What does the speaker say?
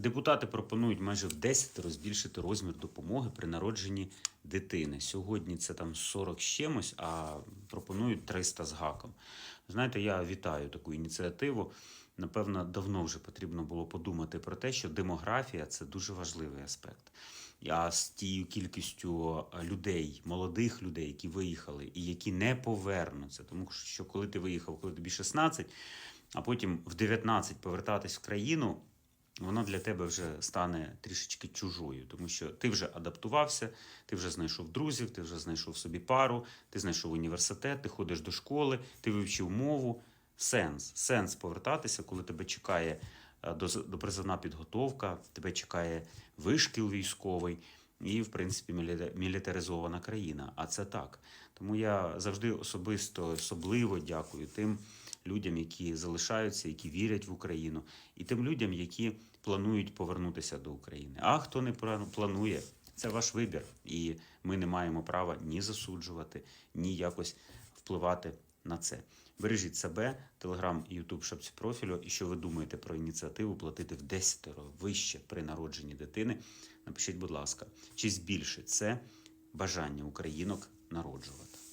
Депутати пропонують майже в 10 збільшити розмір допомоги при народженні дитини. Сьогодні це там 40 з чимось, а пропонують 300 з гаком. Знаєте, я вітаю таку ініціативу. Напевно, давно вже потрібно було подумати про те, що демографія це дуже важливий аспект. А з тією кількістю людей, молодих людей, які виїхали і які не повернуться, тому що коли ти виїхав, коли тобі 16, а потім в 19 повертатись в країну, воно для тебе вже стане трішечки чужою, тому що ти вже адаптувався, ти вже знайшов друзів, ти вже знайшов собі пару, ти знайшов університет, ти ходиш до школи, ти вивчив мову. Сенс, сенс повертатися, коли тебе чекає е, до, до призовна підготовка, тебе чекає вишкіл військовий і, в принципі, мілітаризована країна. А це так. Тому я завжди особисто особливо дякую тим людям, які залишаються, які вірять в Україну, і тим людям, які планують повернутися до України. А хто не планує, це ваш вибір, і ми не маємо права ні засуджувати, ні якось впливати на це. Бережіть себе, телеграм ютуб шапці профілю. І що ви думаєте про ініціативу платити в 10 вище при народженні дитини? Напишіть, будь ласка, чи збільшить це бажання українок народжувати?